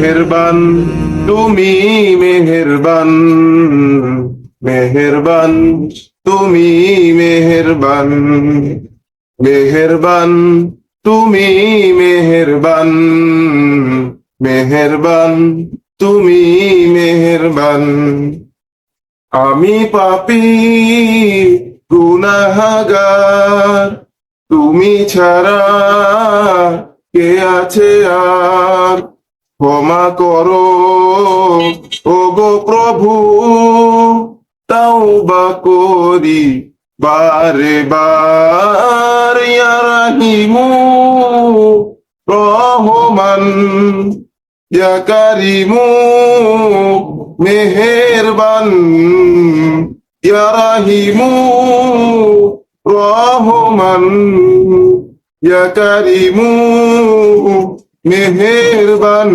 মেহেরবান, তুমি মেহেরবান মেহেরবান, তুমি মেহেরবান মেহেরবান, তুমি মেহেরবান মেহেরবান, তুমি মেহেরবান। আমি পাপি, গুনাহাগার, তুমি ছাড়া কে আছে আর? ক্ষমা করো। ও গো প্রভু তাও বা করি। বারে বার রাহিমু রহমান ইয়া কারিমু মেহেরবান ইয়া রাহিমু রহমান মেহেরবান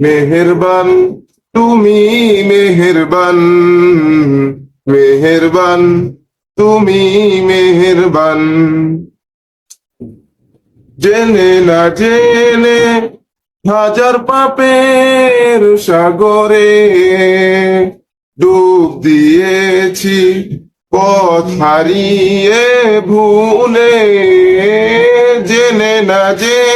মেহেরবান, তুমি মেহেরবান মেহেরবান, তুমি মেহেরবান। জেনে না জেনে হাজার পাপের সাগরে ডুব দিয়েছি, পথ হারিয়ে ভুলে। জেনে না জেনে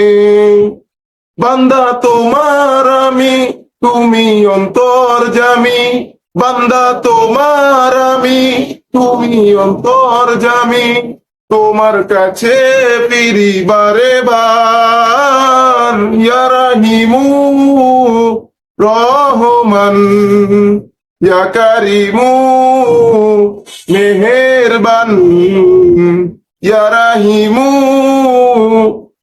বান্দা তোমার আমি, তুমি অন্তর জামি। বান্দা তোমার আমি, তুমি অন্তর জামি। তোমার কাছে ফিরি বারে বার ইয়া রাহিমু রহমান, ইয়া কারিমু মেহেরবান। ইয়া রাহিমু